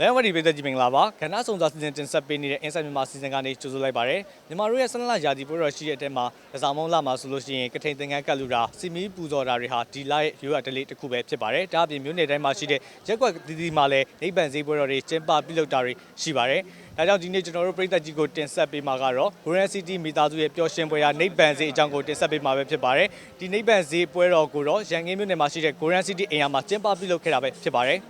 လမ်းဝတီပြည်သက်ကြီးမင်္ဂလာပါခဏဆောင်စာစီစဉ်တင်ဆက်ပေးနေတဲ့ Inside မြန်မာစီစဉ်ကနေကြိုဆိုလိုက်ပါရစေမြန်မာတို့ရဲ့ဆန္ဒလရာသီပွဲတော်ရှိတဲ့အထက်မှာကစားမုံလာမှာဆိုလို့ရှိရင်ကထိန်သင်္ကန်းကတ်လူတာစီမီပူဇော်တာတွေဟာဒီလရဲ့ရိုးရတလေးတစ်ခုပဲဖြစ်ပါတယ်ဒါအပြင်မြို့နယ်တိုင်းမှာရှိတဲ့ရက်ကွက်တီတီမှာလည်းနိဗ္ဗာန်ဈေးပွဲတော်တွေကျင်းပပြုလုပ်တာတွေရှိပါတယ်ဒါကြောင့်ဒီနေ့ကျွန်တော်တို့ပြည်သက်ကြီးကိုတင်ဆက်ပေးမှာကတော့ Grand City မိသားစုရဲ့ပျော်ရွှင်ပွဲရာနိဗ္ဗာန်ဈေးအကြောင်းကိုတင်ဆက်ပေးမှာပဲဖြစ်ပါတယ်ဒီနိဗ္ဗာန်ဈေးပွဲတော်ကိုတော့ရန်ကင်းမြို့နယ်မှာရှိတဲ့ Grand City အိမ်ယာမှာကျင်းပပြုလုပ်ခဲ့တာပဲဖြစ်ပါတယ်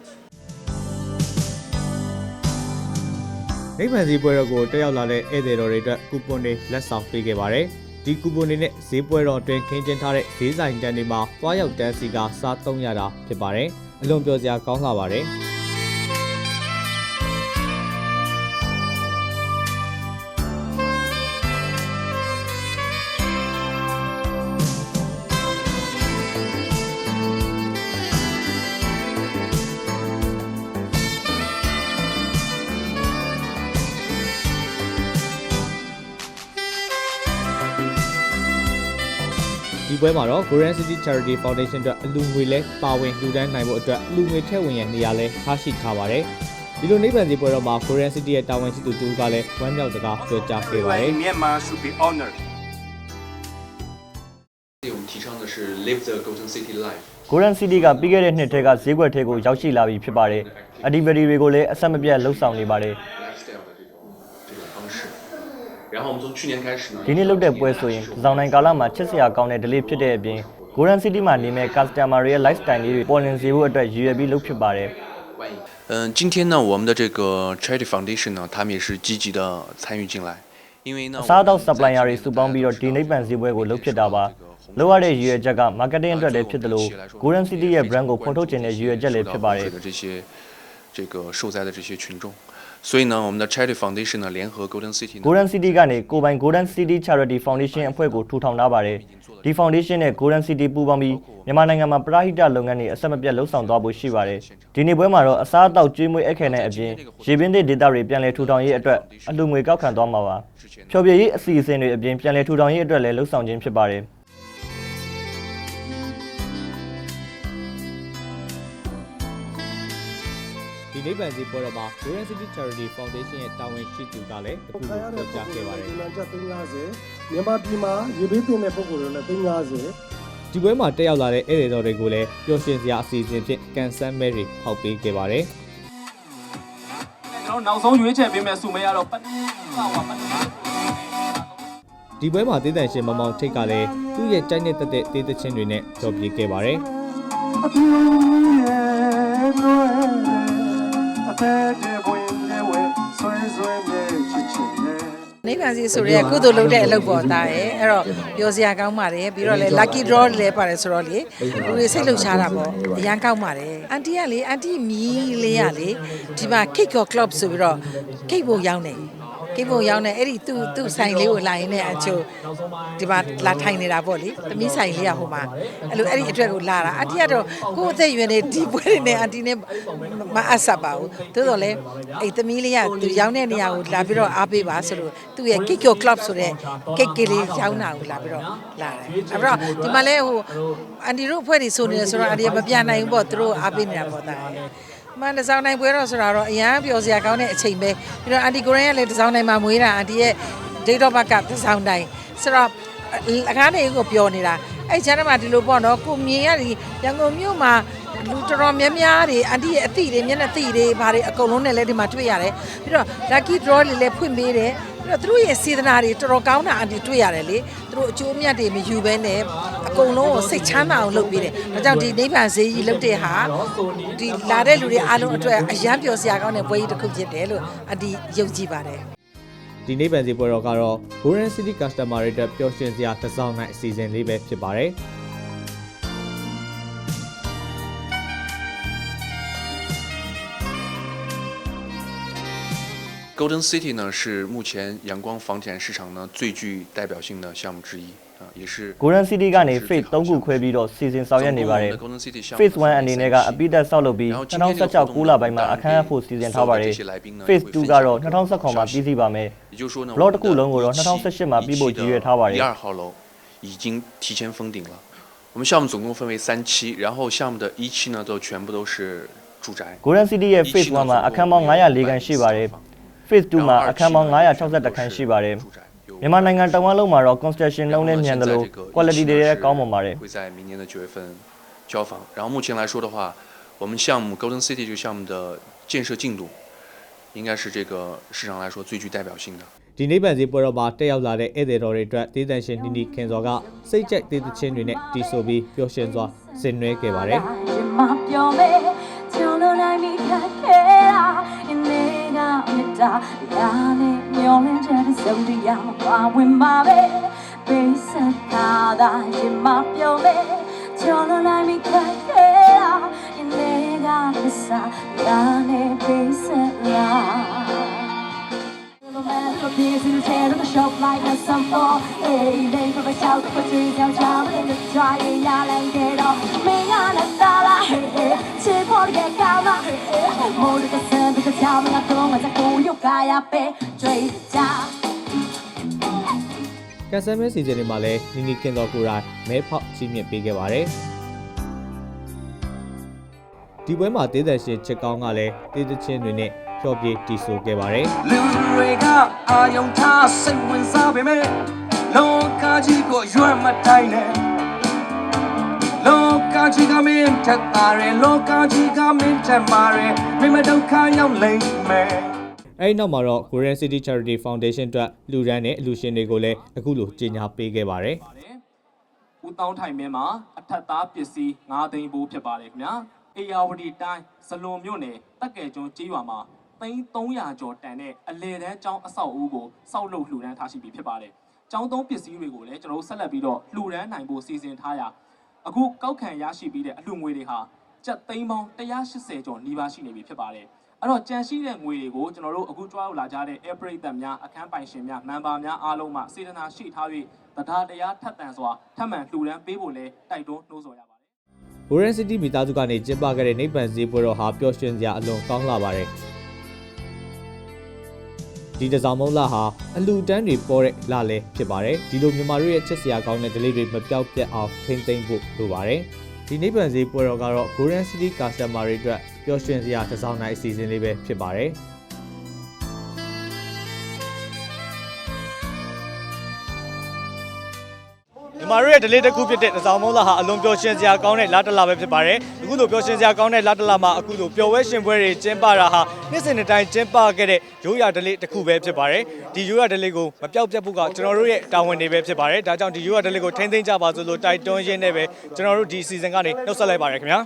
နိဗ္ဗာန်ဈေးပွဲတော်ကိုတက်ရောက်လာတဲ့ဧည့်သည်တော်တွေအတွက်ကူပွန်တွေလက်ဆောင်ပေးခဲ့ပါတယ်။ဒီကူပွန်တွေနဲ့ဈေးပွဲတော်အတွင်းခင်းကျင်းထားတဲ့ဈေးဆိုင်တန်းတွေမှာတွားရောက်တန်းစီကစားသုံးရတာဖြစ်ပါတယ်။အလွန်ပြောစရာကောင်းလာပါတယ်။ ဒီပွဲမှာတော့ Grand City Charity Foundation အတွက်အလူငွေလဲပါဝင်လှူဒန်းနိုင်ဖို့အတွက်အလူငွေထည့်ဝင်ရနေရာလဲထားရှိထားပါတယ်။ဒီလိုနိဗ္ဗာန်စီပွဲတော်မှာ Grand City ရဲ့တာဝန်ရှိသူတူကလည်းဝမ်းမြောက်စကားပြောကြားခဲ့ပါတယ် in Myanmar should be honored. 我们提倡的是 live the Golden City life。 Golden City ကပြီးခဲ့တဲ့နှစ်ထဲကဈေးကွက်ထဲကိုရောက်ရှိလာပြီဖြစ်ပါတယ်။ activity တွေကိုလည်းအဆက်မပြတ်လှုပ်ဆောင်နေပါတယ် lifestyle 的这种这种方式。 然后我们从去年开始呢， ။ဒီနေ့လုပ်တဲ့ပွဲဆိုရင်ဒီဇောင်းနိုင်ကာလမှာချစ်စရာကောင်းတဲ့ delay ဖြစ်တဲ့အပြင် Golden City မှာနေမဲ့ customer တွေရဲ့ lifestyle လေးတွေပေါ်လင်စေဖို့အတွက်ရည်ရွယ်ပြီးလုပ်ဖြစ်ပါတယ်။ 欢迎。嗯，今天呢，我们的这个 Charity Foundation 呢，他们也是积极的参与进来，因为呢， အစားအသောက် supplier တွေစုပေါင်းပြီးတော့ဒီနိဗ္ဗာန်ဈေးပွဲကိုလုပ်ဖြစ်တာပါ။လုပ်ရတဲ့ရည်ရွယ်ချက်က marketing အတွက်လည်းဖြစ်တယ်လို့ Golden City ရဲ့ brand ကိုဖော်ထုတ်ခြင်းတဲ့ရည်ရွယ်ချက်လည်းဖြစ်ပါတယ် 的这些这个受灾的这些群众， 所以呢，我们的 Charity Foundation 呢，联合 Golden City 呢， Golden City ကနေကိုယ်ပိုင် Golden City Charity Foundation အဖွဲ့ကိုထူထောင်ထားပါတယ်။ဒီ foundation နဲ့ Golden City ပူးပေါင်းပြီးမြန်မာနိုင်ငံမှာပရဟိတလုပ်ငန်းတွေအဆက်မပြတ်လှုပ်ဆောင်သွားဖို့ရှိပါတယ်။ဒီနေ့ပွဲမှာတော့အစားအသောက်ကျွေးမွေးအခက်နဲ့အပြင်ရေပင်းတဲ့ဒေတာတွေပြန်လည်ထူထောင်ရေးအတွက်အလှငွေကောက်ခံသွားမှာပါ။ဖျော်ဖြေရေးအစီအစဉ်တွေအပြင်ပြန်လည်ထူထောင်ရေးအတွက်လည်းလှုပ်ဆောင်ခြင်းဖြစ်ပါတယ်။ ဒီနိဗ္ဗာန်ဈေးပွဲတော်မှာ Grand City Charity Foundation ရဲ့တာဝန်ရှိသူကလည်းအခုလိုပြောကြားခဲ့ပါတယ်ဒီမှာကျပ်350မြန်မာပြည်မှာရေဘေးတင်တဲ့ပုံစံတွေနဲ့350ဒီပွဲမှာတက်ရောက်လာတဲ့ဧည့်သည်တော်တွေကိုလည်းပျော်ရွှင်စရာအစီအစဉ်ဖြင့်ကန်ဆယ်မဲတွေဖောက်ပေးခဲ့ပါတယ်ကျွန်တော်နောက်ဆုံးရွေးချယ်ပေးမယ်စုမဲရတော့ပတ်ဟောပတ်ဒီပွဲမှာတေးတန်ရှင်မင်မောင်ထိတ်ကလည်းသူ့ရဲ့ကြိုက်တဲ့တက်တဲ့တေးသချင်းတွေနဲ့ကြော်ပြခဲ့ပါတယ်အပြူရဲ့လွယ် အသက်တဲ့ဘဝင်ရဲ့ဝဲဆွဲဆွဲရဲ့ချစ်ချစ်ရဲ့နိဗ္ဗာန်စီဆိုရဲကုသိုလ်လုပ်တဲ့အလုပ်ပေါ်သားရဲ့အဲ့တော့ပြောစရာကောင်းပါတယ်ပြီးတော့လေ lucky draw လည်းပါတယ်ဆိုတော့လေလူတွေစိတ်လှုပ်ရှားတာပေါ့အရန်ကောင်းပါတယ်အန်တီကလေအန်တီမီးလေးရလေဒီမှာ cake or club ဆိုပြီးတော့ cake ဖို့ရောင်းတယ် ကိဖို့ရောင်းနေအဲ့ဒီသူ့သူ့ဆိုင်လေးကိုလာရင်လည်းအချို့ဒီမှာလာထိုင်နေတာပေါ့လေသမီးဆိုင်လေးကဟိုမှာအဲ့လိုအဲ့ဒီအတွက်ကိုလာတာအတီကတော့ကိုယ့်အသက်အရွယ်နဲ့ဒီပွဲတွေနဲ့အတီနဲ့မအပ်ဆက်ပါဘူးသို့တော်လည်းအဲ့သမီးလေးကသူရောင်းတဲ့နေရာကိုလာပြီးတော့အားပေးပါဆိုလို့သူ့ရဲ့ Kiko Club ဆိုတဲ့ cake ကလေးရောင်းတာကိုလာပြီးတော့လာတယ်အဲ့တော့ဒီမှာလဲဟိုအန်တီတို့အဖွဲ့တွေဆိုနေတယ်ဆိုတော့အန်တီကမပြနိုင်ဘူးပေါ့သူတို့အားပေးနေတာပေါ့တာ မန်တစောင်းနိုင်ပွဲတော့ဆိုတာတော့အရန်ပျော်စရာကောင်းတဲ့အချိန်ပဲပြီးတော့အန်တီကိုရန်ကလည်းတစောင်းနိုင်မှာမွေးတာအန်တီရဲ့ date of birth ကတစောင်းနိုင်ဆိုတော့အကားနေကိုပျော်နေတာအဲ့ချမ်းမှာဒီလိုပေါ့နော်ကိုမြင်ရဒီရန်ကုန်မြို့မှာလူတော်တော်များများတွေအန်တီရဲ့အသည့်တွေမျက်နှာသည့်တွေဘာတွေအကုန်လုံးနဲ့လည်းဒီမှာတွေ့ရတယ်ပြီးတော့ lucky draw လေးလည်းဖွင့်ပေးတယ်ပြီးတော့သူတို့ရဲ့စေတနာတွေတော်တော်ကောင်းတာအန်တီတွေ့ရတယ်လေသူတို့အကျိုးအမြတ်တွေမယူဘဲနဲ့အ ကုန်လုံးကိုစိတ်ချမ်းသာအောင်လုပ်ပေးတယ်ဒါကြောင့်ဒီနိဗ္ဗာန်ဈေးကြီးလုပ်တဲ့ဟာဒီလာတဲ့လူတွေအားလုံးအတွက်အယမ်းပျော်စရာကောင်းတဲ့ပွဲကြီးတစ်ခုဖြစ်တယ်လို့အန်တီယုံကြည်ပါတယ် ဒီနိဗ္ဗာန်ဈေးပွဲတော်ကတော့ Grand City Customer တွေအတွက်ပျော်ရွှင်စရာတစ်စောင်းနိုင်အစီအစဉ်လေးပဲဖြစ်ပါတယ် Golden City 呢是目前阳光房地产市场呢最具代表性的项目之一啊，也是 Golden City ကနေ Phase 3ခုခွဲပြီးတော့စီစဉ်ဆောင်ရွက်နေပါတယ် 总共我们的 Golden City 项目 Phase 1အနေနဲ့ကအပိသက်ဆောက်လုပ်ပြီး2016ခုလပိုင်းမှာအခမ်းအနားဖို့စီစဉ်ထားပါတယ် Phase 2ကတော့2019မှာပြီးစီးပါမယ် 也就是说呢， Block တစ်ခုလုံးကိုတော့2018မှာပြီးဖို့ရည်ရွယ်ထားပါတယ် 第二号楼已经提前封顶了。我们项目总共分为三期，然后项目的一期呢都全部都是 住宅。 Golden City ရဲ့ Phase 1မှာအခန်းပေါင်း904ခန်းရှိပါတယ်။ Phase 2မှာအခန်းပေါင်း962ခန်းရှိပါတယ်။ မြန်မာနိုင်ငံတဝန်းလုံးမှာတော့ construction လုံးနဲ့မြန်တယ်လို့ quality တွေလည်းကောင်းပါပါတယ်။ 会在明年的九月份交房。然后目前来说的话，我们项目 Golden City 这个项目的建设进度，应该是这个市场来说最具代表性的。 ဒီနိဗ္ဗာန်ဈေးပွဲတော်မှာတက်ရောက်လာတဲ့ဧည့်သည်တော်တွေအတွက်ဒေသရှင်နီနီခင်စော်ကစိတ်ကြိုက်ဒေသချင်းတွေနဲ့တီးဆိုပြီးပျော်ရွှင်စွာဆင်နွှဲခဲ့ပါတယ် မပြောမေချောလို့နိုင်မိခက်ခဲတာအင်းနေက မြတ်တာရာနဲ့မျောလင်းတဲ့စုံတရားပါဝင်ပါပဲပေးစကားသာရင်မပြောမေချောလို့နိုင်မိခက်ခဲတာအင်းနေကမစားရာနဲ့ပေးစလာ Look here to the chair of the shop like a sample. Hey, they for a shout, put your down, child in the dry, yeah, and get off. Me on a dollar, hey, hey, chip on get down, hey, hey. More to the sun, to the town, and I go, and I go, you got a pay, trade down. ကန်ဆယ်မဲစီစဉ်တွေမှာလည်းနီနီခင်စော်ကိုယ်တိုင်မဲဖောက်ချီးမြှင့်ပေးခဲ့ပါတယ်ဒီပွဲမှာဒေသရှင်ချစ်ကောင်းကလည်းဒေသချင်းတွေနဲ့ ဖျော်ဖြေတီးဆိုခဲ့ပါတယ်လူတွေကအာယုံထားစိတ်ဝင်စားပေမဲ့လောကကြီးကိုရွတ်မတိုင်းနဲ့လောကကြီးကမင်းထက်ပါရယ်လောကကြီးကမင်းထက်ပါရယ်မိမဒုက္ခရောက်လိမ့်မယ်အဲဒီနောက်မှာတော့ Korean City Charity Foundation အတွက်လူရန်နဲ့အလူရှင်တွေကိုလည်းအခုလိုကြေညာပေးခဲ့ပါတယ်ပါတယ်။ဦးတောင်းထိုင်မင်းမှာအထက်သားပစ္စည်း9သိန်းပိုးဖြစ်ပါတယ်ခင်ဗျာ။အေယာဝတီတိုင်းဇလွန်မြို့နယ်တက်ကဲကျွန်းကျေးရွာမှာ သိန်း300ကျော်တန်တဲ့အလဲတန်းကျောင်းအဆောက်အဦကိုစောက်လုပ်လှူဒန်းထားရှိပြီဖြစ်ပါတယ်။ကျောင်းသုံးပစ္စည်းတွေကိုလည်းကျွန်တော်တို့ဆက်လက်ပြီးတော့လှူဒန်းနိုင်ဖို့စီစဉ်ထားရာအခုကောက်ခံရရှိပြီးတဲ့အလှူငွေတွေဟာကျပ်သိန်းပေါင်း180ကျော်နီးပါးရှိနေပြီဖြစ်ပါတယ်။အဲ့တော့ကြံရှိတဲ့ငွေတွေကိုကျွန်တော်တို့အခုကြွားရောက်လာကြတဲ့ air ပရိသတ်များအခန်းပိုင်ရှင်များမန်ပါများအားလုံးမှစေတနာရှိထား၍တရားတရားထက်သန်စွာထပ်မံလှူဒန်းပေးဖို့လဲတိုက်တွန်းနှိုးဆော်ရပါတယ် Korean City မိသားစုကနေကျင်းပခဲ့တဲ့နိဗ္ဗာန်ဈေးပွဲတော်ဟာပျော်ရွှင်စရာအလွန်ကောင်းလာပါတယ် ဒီတစောင်းမုံလာဟာအလူတန်းတွေပေါ်တဲ့လာလဲဖြစ်ပါတယ်ဒီလိုမြန်မာတို့ရဲ့ချစ်စရာကောင်းတဲ့ delay တွေမပြောက်ပြတ်အောင်ထိမ့်သိမ့်ဖို့လိုပါတယ်ဒီနိဗ္ဗာန်ဈေးပွဲတော်ကတော့ Korean City Customer တွေအတွက်ပျော်ရွှင်စရာတစ်စောင်းနိုင်အစီအစဉ်လေးပဲဖြစ်ပါတယ် တို့ရဲ့ delay တစ်ခုဖြစ်တဲ့တစောင်းမုံလာဟာအလွန်ပျော်ရွှင်စရာကောင်းတဲ့လာတလာပဲဖြစ်ပါတယ်အခုလိုပျော်ရွှင်စရာကောင်းတဲ့လာတလာမှာအခုလိုပျော်ဝဲရှင်ပွဲတွေကျင်းပတာဟာနေ့စဉ်တစ်တိုင်းကျင်းပခဲ့တဲ့ရိုးရာ delay တစ်ခုပဲဖြစ်ပါတယ်ဒီရိုးရာ delay ကိုမပြောက်ပြတ်ဖို့ကကျွန်တော်တို့ရဲ့တာဝန်တွေပဲဖြစ်ပါတယ်ဒါကြောင့်ဒီရိုးရာ delay ကိုထိန်းသိမ်းကြပါစို့လို့တိုက်တွန်းရင်းနဲ့ပဲကျွန်တော်တို့ဒီ season ကနေနှုတ်ဆက်လိုက်ပါတယ်ခင်ဗျာ